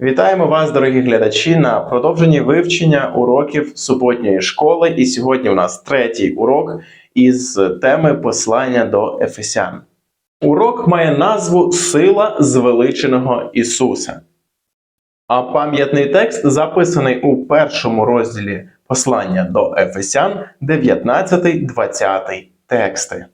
Вітаємо вас, дорогі глядачі, на продовженні вивчення уроків суботньої школи. І сьогодні у нас третій урок із теми послання до Ефесян. Урок має назву Сила звеличеного Ісуса. А пам'ятний текст записаний у першому розділі послання до Ефесян, 19-20 тексти.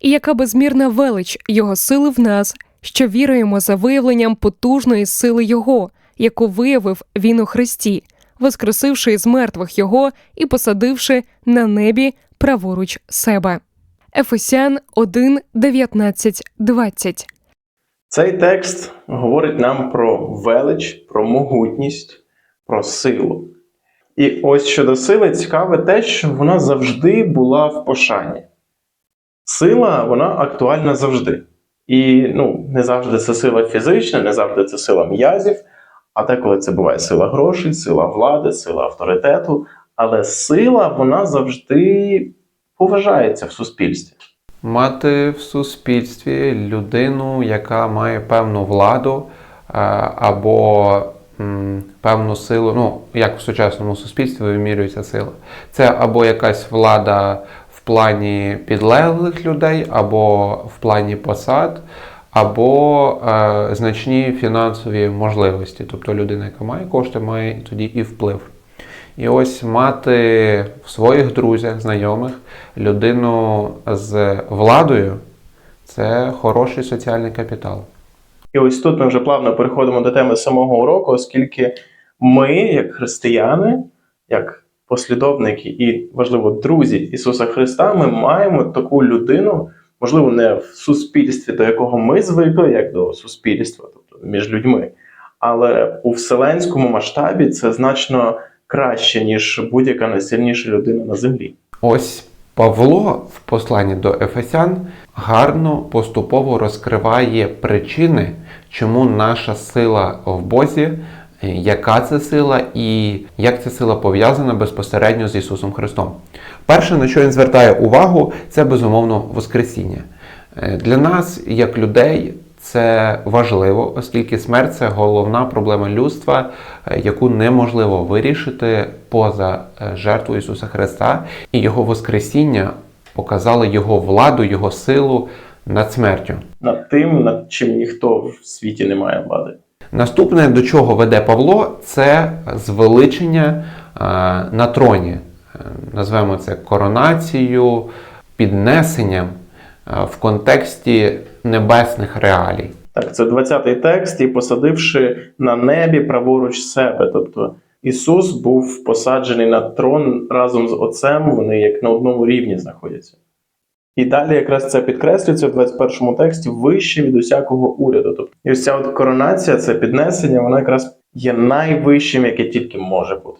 І яка безмірна велич Його сили в нас, що віруємо за виявленням потужної сили Його, яку виявив Він у Христі, воскресивши із мертвих Його і посадивши на небі праворуч себе. Ефесян 1, 19, 20 Цей текст говорить нам про велич, про могутність, про силу. І ось щодо сили цікаве те, що вона завжди була в пошані. Сила вона актуальна завжди. І ну, не завжди це сила фізична, не завжди це сила м'язів, а деколи це буває сила грошей, сила влади, сила авторитету. Але сила вона завжди поважається в суспільстві. Мати в суспільстві людину, яка має певну владу е, або певну силу, ну як в сучасному суспільстві вимірюється сила. Це або якась влада плані підлеглих людей, або в плані посад, або е, значні фінансові можливості. Тобто людина, яка має кошти, має тоді і вплив. І ось мати в своїх друзях, знайомих людину з владою це хороший соціальний капітал. І ось тут ми вже плавно переходимо до теми самого уроку, оскільки ми, як християни, як послідовники і, важливо, друзі Ісуса Христа, ми маємо таку людину, можливо, не в суспільстві, до якого ми звикли, як до суспільства, тобто між людьми, але у вселенському масштабі це значно краще, ніж будь-яка найсильніша людина на землі. Ось Павло в посланні до Ефесян гарно поступово розкриває причини, чому наша сила в Бозі, яка це сила і як ця сила пов'язана безпосередньо з Ісусом Христом. Перше, на що він звертає увагу, це безумовно Воскресіння. Е, Для нас, як людей, це важливо, оскільки смерть це головна проблема людства, е, яку неможливо вирішити поза е, жертвою Ісуса Христа, і Його Воскресіння показало Його владу, Його силу над смертю. Над тим, над чим ніхто в світі не має влади. Наступне, до чого веде Павло, це звеличення е, на троні. Е, Назвемо це коронацією, піднесенням е, в контексті небесних реалій. Так, це 20-й текст, і посадивши на небі праворуч себе. Тобто Ісус був посаджений на трон разом з Отцем, вони як на одному рівні знаходяться. І далі якраз це підкреслюється в 21 тексті вище від усякого уряду. Тобто, і ось ця от коронація, це піднесення, вона якраз є найвищим, яке тільки може бути.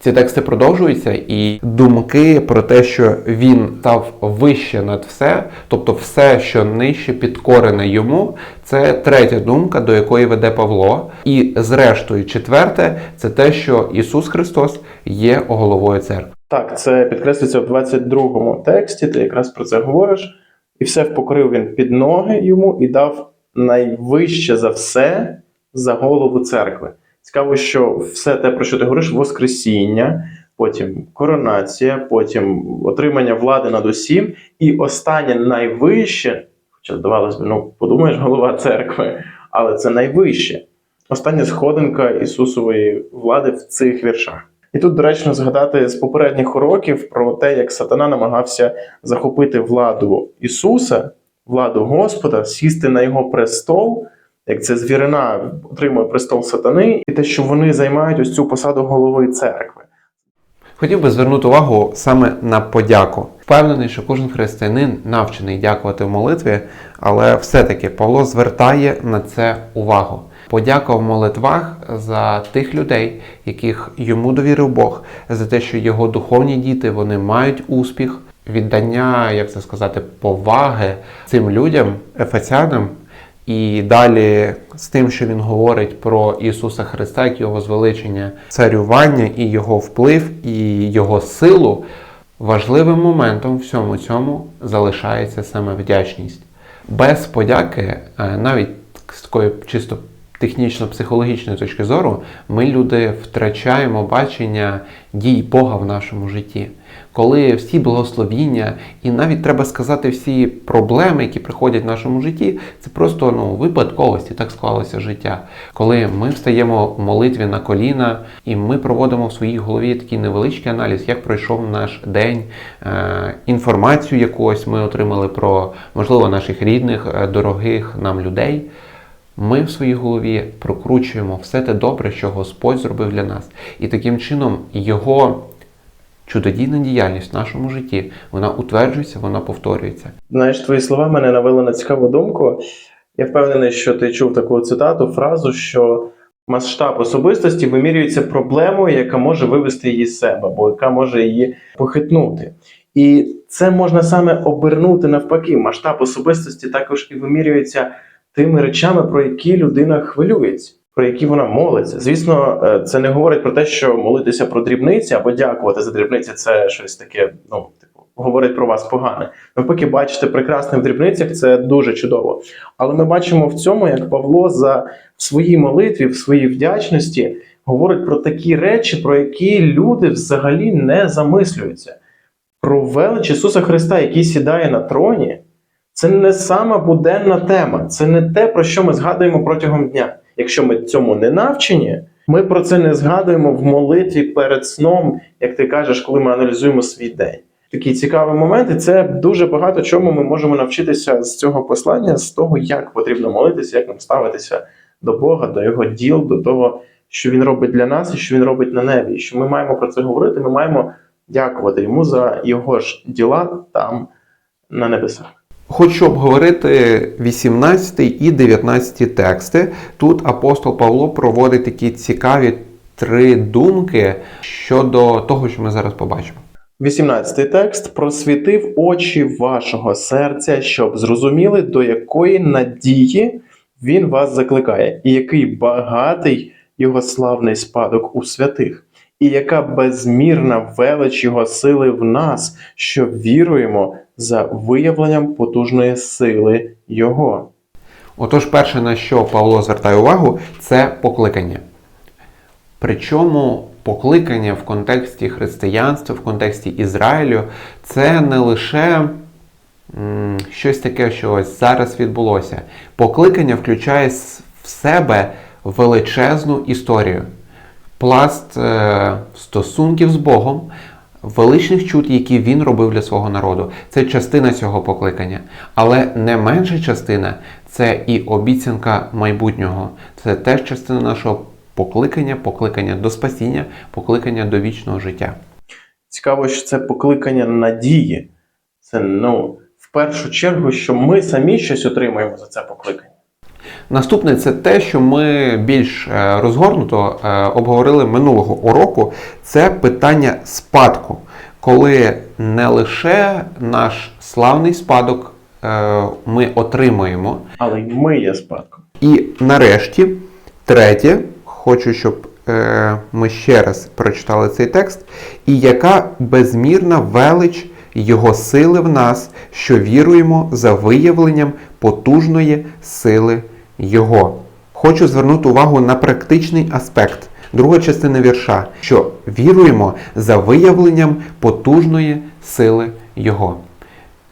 Ці тексти продовжуються, і думки про те, що він став вище над все, тобто все, що нижче підкорене йому, це третя думка, до якої веде Павло. І зрештою, четверте, це те, що Ісус Христос є головою церкви. Так, це підкреслюється в 22 тексті, ти якраз про це говориш. І все впокорив він під ноги йому і дав найвище за все за голову церкви. Цікаво, що все те, про що ти говориш, Воскресіння, потім коронація, потім отримання влади над усім, і останнє найвище, хоча здавалось би, ну подумаєш, голова церкви, але це найвище. Остання сходинка Ісусової влади в цих віршах. І тут доречно згадати з попередніх уроків про те, як сатана намагався захопити владу Ісуса, владу Господа, сісти на його престол, як це звірина отримує престол сатани, і те, що вони займають ось цю посаду голови церкви. Хотів би звернути увагу саме на подяку. Впевнений, що кожен християнин навчений дякувати в молитві, але все-таки Павло звертає на це увагу. Подяка в молитвах за тих людей, яких йому довірив Бог, за те, що його духовні діти вони мають успіх, віддання, як це сказати, поваги цим людям, ефесянам, і далі з тим, що він говорить про Ісуса Христа, як Його звеличення, царювання і Його вплив, і Його силу, важливим моментом всьому цьому залишається саме вдячність. Без подяки, е, навіть з такої чисто технічно-психологічної точки зору, ми люди втрачаємо бачення дій Бога в нашому житті. Коли всі благословіння, і навіть треба сказати, всі проблеми, які приходять в нашому житті, це просто ну, випадковості, так склалося життя. Коли ми встаємо в молитві на коліна, і ми проводимо в своїй голові такий невеличкий аналіз, як пройшов наш день, е, інформацію якусь ми отримали про, можливо, наших рідних, е, дорогих нам людей. Ми в своїй голові прокручуємо все те добре, що Господь зробив для нас. І таким чином Його чудодійна діяльність в нашому житті, вона утверджується, вона повторюється. Знаєш, твої слова мене навели на цікаву думку. Я впевнений, що ти чув таку цитату, фразу, що масштаб особистості вимірюється проблемою, яка може вивести її з себе, або яка може її похитнути. І це можна саме обернути навпаки. Масштаб особистості також і вимірюється тими речами, про які людина хвилюється, про які вона молиться. Звісно, е, це не говорить про те, що молитися про дрібниці або дякувати за дрібниці це щось таке, ну типу, говорить про вас погане. Навпаки, бачити прекрасне в дрібницях це дуже чудово. Але ми бачимо в цьому, як Павло за в своїй молитві, в своїй вдячності говорить про такі речі, про які люди взагалі не замислюються. Про велич Ісуса Христа, який сідає на троні, це не сама буденна тема, це не те, про що ми згадуємо протягом дня. Якщо ми цьому не навчені, ми про це не згадуємо в молитві перед сном, як ти кажеш, коли ми аналізуємо свій день. Такий цікавий момент, і це дуже багато чому ми можемо навчитися з цього послання, з того, як потрібно молитися, як нам ставитися до Бога, до Його діл, до того, що Він робить для нас і що Він робить на небі. І що ми маємо про це говорити, ми маємо дякувати йому за його ж діла там на небесах. Хочу обговорити 18 і 19 тексти. Тут апостол Павло проводить такі цікаві три думки щодо того, що ми зараз побачимо. 18 текст просвітив очі вашого серця, щоб зрозуміли, до якої надії він вас закликає, і який багатий його славний спадок у святих, і яка безмірна велич його сили в нас, що віруємо за виявленням потужної сили Його. Отож, перше, на що Павло звертає увагу, це покликання. Причому покликання в контексті християнства, в контексті Ізраїлю, це не лише м, щось таке, що ось зараз відбулося. Покликання включає в себе величезну історію, пласт е, стосунків з Богом, величних чуд, які він робив для свого народу. Це частина цього покликання. Але не менша частина це і обіцянка майбутнього. Це теж частина нашого покликання, покликання до спасіння, покликання до вічного життя. Цікаво, що це покликання надії. Це ну, в першу чергу, що ми самі щось отримаємо за це покликання. Наступне це те, що ми більш е, розгорнуто е, обговорили минулого уроку. Це питання спадку, коли не лише наш славний спадок е, ми отримуємо, Але й ми є спадком. І нарешті, третє, хочу, щоб ми ще раз прочитали цей текст. І яка безмірна велич Його сили в нас, що віруємо за виявленням потужної сили Його. Хочу звернути увагу на практичний аспект. Друга частина вірша, що віруємо за виявленням потужної сили Його.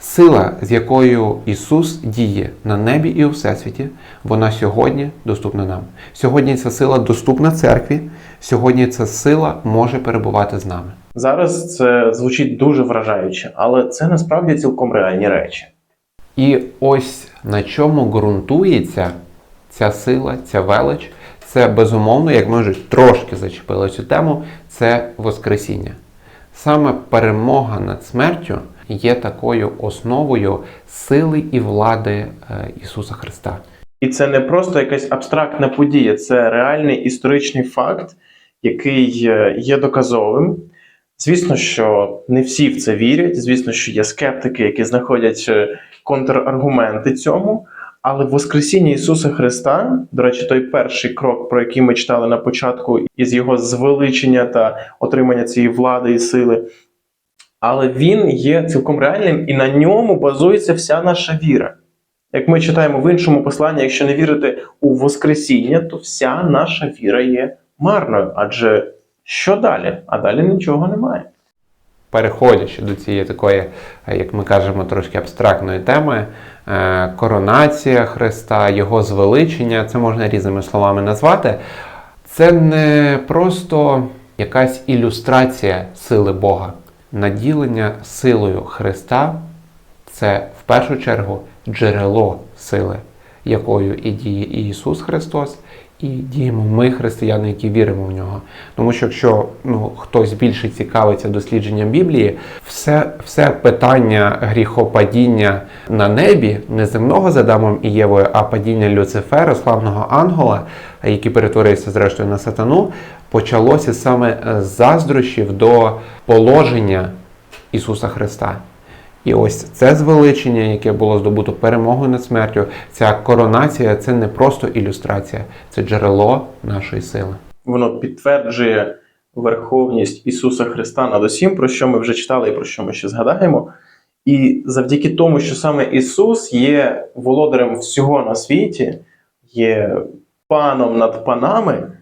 Сила, з якою Ісус діє на небі і у всесвіті, вона сьогодні доступна нам. Сьогодні ця сила доступна церкві, сьогодні ця сила може перебувати з нами. Зараз це звучить дуже вражаюче, але це насправді цілком реальні речі. І ось на чому ґрунтується ця сила, ця велич, це безумовно, як ми вже трошки зачепили цю тему, це Воскресіння. Саме перемога над смертю є такою основою сили і влади е, Ісуса Христа. І це не просто якась абстрактна подія, це реальний історичний факт, який е, є доказовим. Звісно, що не всі в це вірять. Звісно, що є скептики, які знаходять е, контраргументи цьому. Але Воскресіння Ісуса Христа, до речі, той перший крок, про який ми читали на початку, із його звеличення та отримання цієї влади і сили. Але він є цілком реальним, і на ньому базується вся наша віра. Як ми читаємо в іншому посланні, якщо не вірити у Воскресіння, то вся наша віра є марною. Адже що далі? А далі нічого немає. переходячи до цієї такої, як ми кажемо, трошки абстрактної теми, коронація Христа, Його звеличення, це можна різними словами назвати. Це не просто якась ілюстрація сили Бога. Наділення силою Христа це в першу чергу джерело сили, якою і діє Ісус Христос, і діємо ми, християни, які віримо в нього. Тому що якщо ну, хтось більше цікавиться дослідженням Біблії, все, все питання гріхопадіння на небі, не земного з Адамом і Євою, а падіння Люцифера, славного ангела, який перетворився зрештою на сатану, почалося саме з заздрощів до положення Ісуса Христа. І ось це звеличення, яке було здобуто перемогою над смертю, ця коронація це не просто ілюстрація, це джерело нашої сили. Воно підтверджує верховність Ісуса Христа над усім, про що ми вже читали і про що ми ще згадаємо. І завдяки тому, що саме Ісус є володарем всього на світі, є паном над панами,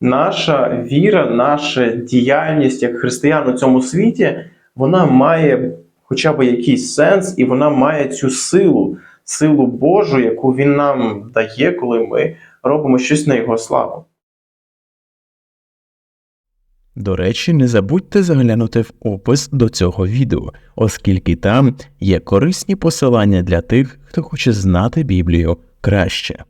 наша віра, наша діяльність як християн у цьому світі, вона має хоча б якийсь сенс, і вона має цю силу, силу Божу, яку Він нам дає, коли ми робимо щось на Його славу. До речі, не забудьте заглянути в опис до цього відео, оскільки там є корисні посилання для тих, хто хоче знати Біблію краще.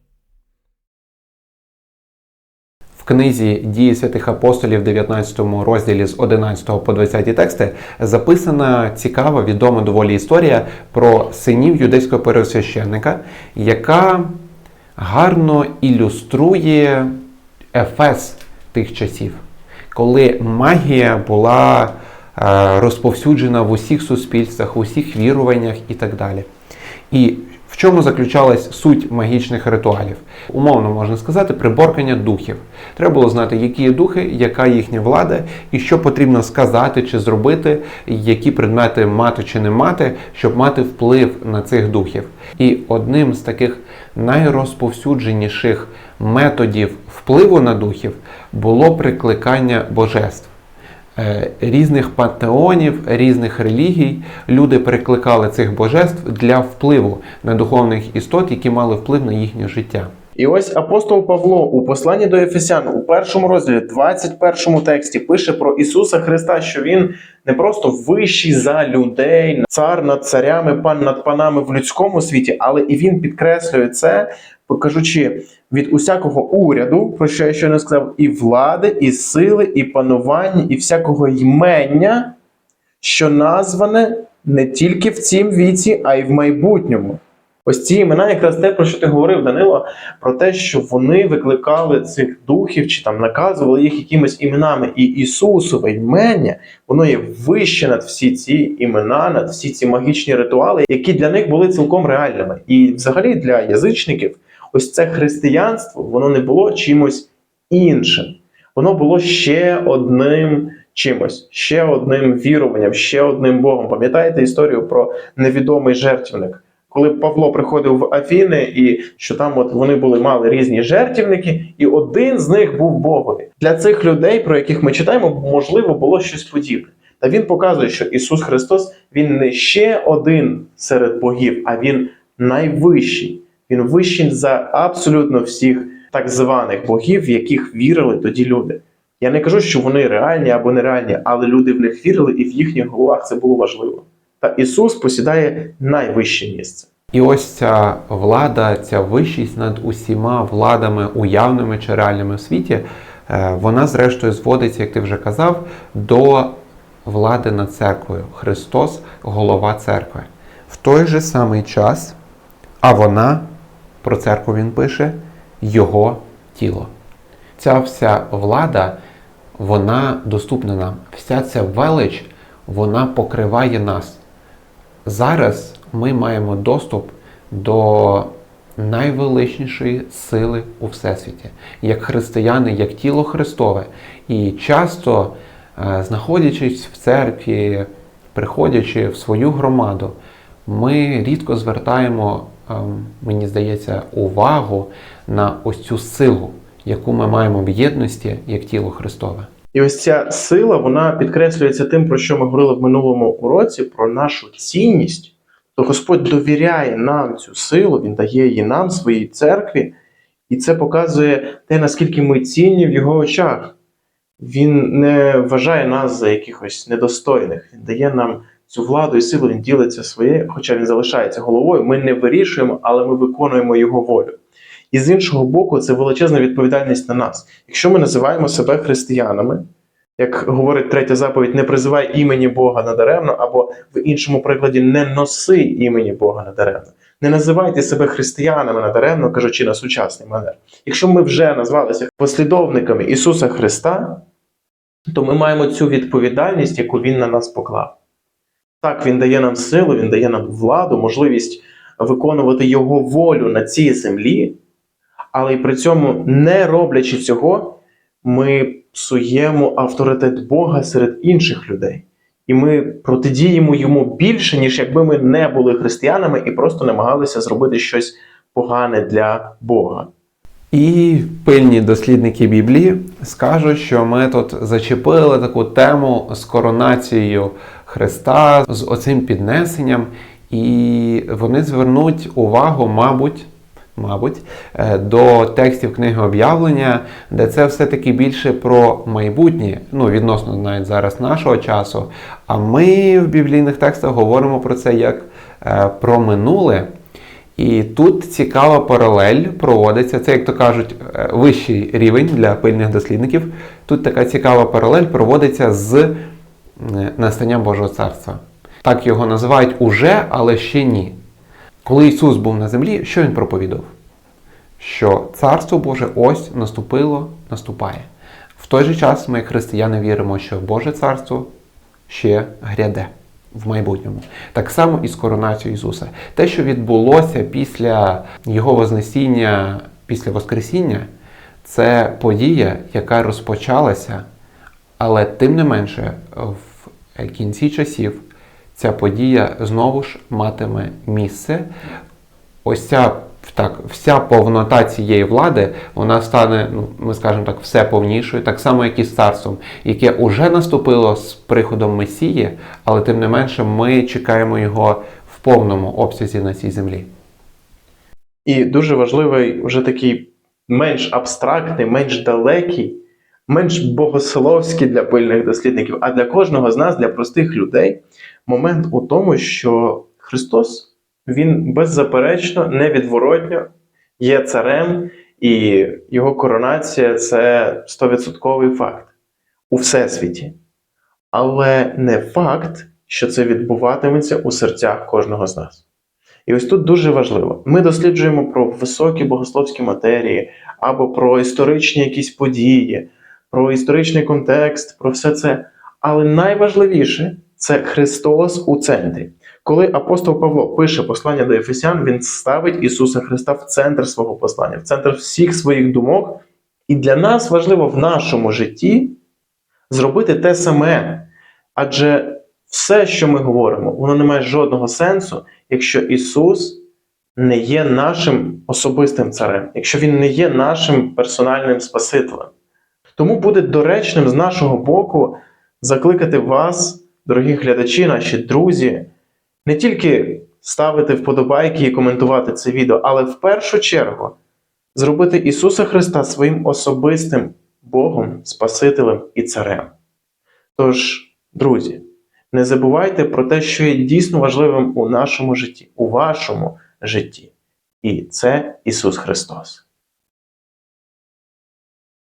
В книзі Дії святих апостолів, в 19 розділі з 11 по 20 тексти, записана цікава, відома доволі історія про синів юдейського первосвященника, яка гарно ілюструє ефес тих часів, коли магія була е, розповсюджена в усіх суспільствах, в усіх віруваннях і так далі. І в чому заключалась суть магічних ритуалів? Умовно можна сказати, приборкання духів. Треба було знати, які є духи, яка їхня влада, і що потрібно сказати чи зробити, які предмети мати чи не мати, щоб мати вплив на цих духів. І одним з таких найрозповсюдженіших методів впливу на духів було прикликання божеств. Е, Різних пантеонів, різних релігій люди прикликали цих божеств для впливу на духовних істот, які мали вплив на їхнє життя. І ось апостол Павло у посланні до Ефесян у першому розділі, 21 тексті, пише про Ісуса Христа, що Він не просто вищий за людей, цар над царями, пан над панами в людському світі, але і він підкреслює це, покажучи від усякого уряду, про що я щойно сказав, і влади, і сили, і панування, і всякого ймення, що назване не тільки в цім віці, а й в майбутньому. Ось ці імена, якраз те, про що ти говорив, Данило, про те, що вони викликали цих духів чи там наказували їх якимись іменами. І Ісусове імення, воно є вище над всі ці імена, над всі ці магічні ритуали, які для них були цілком реальними. І взагалі для язичників, ось це християнство, воно не було чимось іншим. Воно було ще одним чимось, ще одним віруванням, ще одним Богом. Пам'ятаєте історію про невідомий жертвенник? Коли Павло приходив в Афіни, і що там от вони були мали різні жертвівники, і один з них був Богові. Для цих людей, про яких ми читаємо, можливо, було щось подібне. Та він показує, що Ісус Христос він не ще один серед богів, а він найвищий. Він вищий за абсолютно всіх так званих богів, в яких вірили тоді люди. Я не кажу, що вони реальні або нереальні, але люди в них вірили, і в їхніх головах це було важливо. Та Ісус посідає найвище місце. І ось ця влада, ця вищість над усіма владами, уявними чи реальними в світі, е, вона зрештою зводиться, як ти вже казав, до влади над церквою. Христос голова церкви. В той же самий час, а вона, про церкву він пише, його тіло. Ця вся влада, вона доступна нам. Вся ця велич, вона покриває нас. Зараз ми маємо доступ до найвеличнішої сили у Всесвіті, як християни, як тіло Христове. І часто, е, знаходячись в церкві, приходячи в свою громаду, ми рідко звертаємо мені здається, увагу на ось цю силу, яку ми маємо в єдності як тіло Христове. І ось ця сила вона підкреслюється тим, про що ми говорили в минулому уроці, про нашу цінність. То Господь довіряє нам цю силу, Він дає її нам, своїй церкві, і це показує те, наскільки ми цінні в його очах. Він не вважає нас за якихось недостойних. Він дає нам цю владу і силу, він ділиться своє, хоча він залишається головою. Ми не вирішуємо, але ми виконуємо його волю. І з іншого боку, це величезна відповідальність на нас. Якщо ми називаємо себе християнами, як говорить третя заповідь, не призивай імені Бога надаремно, або в іншому прикладі не носи імені Бога надаремно. Не називайте себе християнами надаремно, кажучи на сучасний манер. Якщо ми вже назвалися послідовниками Ісуса Христа, то ми маємо цю відповідальність, яку Він на нас поклав. Так, Він дає нам силу, Він дає нам владу, можливість виконувати Його волю на цій землі, але й при цьому, не роблячи цього, ми псуємо авторитет Бога серед інших людей. І ми протидіємо йому більше, ніж якби ми не були християнами і просто намагалися зробити щось погане для Бога. І пильні дослідники Біблії скажуть, що ми тут зачепили таку тему з коронацією Христа, з оцим піднесенням, і вони звернуть увагу, мабуть, мабуть, е, до текстів книги об'явлення, де це все-таки більше про майбутнє, ну відносно навіть зараз нашого часу. А ми в біблійних текстах говоримо про це як е, про минуле. І тут цікава паралель проводиться. Це, як то кажуть, е, вищий рівень для пильних дослідників. Тут така цікава паралель проводиться з е, настанням Божого царства. Так його називають уже, але ще ні. Коли Ісус був на землі, що Він проповідав? Що Царство Боже ось наступило, наступає. В той же час ми, християни, віримо, що Боже Царство ще гряде в майбутньому. Так само і з коронацією Ісуса. Те, що відбулося після Його Вознесіння, після Воскресіння, це подія, яка розпочалася, але тим не менше, в кінці часів ця подія знову ж матиме місце. Ось ця так, вся повнота цієї влади, вона стане, ну, ми скажемо так, все повнішою, так само, як і з царством, яке уже наступило з приходом Месії, але тим не менше ми чекаємо його в повному обсязі на цій землі. І дуже важливий вже такий менш абстрактний, менш далекий, менш богословський для пильних дослідників, а для кожного з нас, для простих людей, момент у тому, що Христос Він беззаперечно, невідворотньо є царем, і його коронація це 100% факт у всесвіті. Але не факт, що це відбуватиметься у серцях кожного з нас. І ось тут дуже важливо. Ми досліджуємо про високі богословські матерії або про історичні якісь події, про історичний контекст, про все це. Але найважливіше це Христос у центрі. Коли апостол Павло пише послання до Ефесян, він ставить Ісуса Христа в центр свого послання, в центр всіх своїх думок. І для нас важливо в нашому житті зробити те саме. Адже все, що ми говоримо, воно не має жодного сенсу, якщо Ісус не є нашим особистим царем, якщо Він не є нашим персональним Спасителем. Тому буде доречним з нашого боку закликати вас, дорогі глядачі, наші друзі, не тільки ставити вподобайки і коментувати це відео, але в першу чергу зробити Ісуса Христа своїм особистим Богом, Спасителем і Царем. Тож, друзі, не забувайте про те, що є дійсно важливим у нашому житті, у вашому житті. І це Ісус Христос.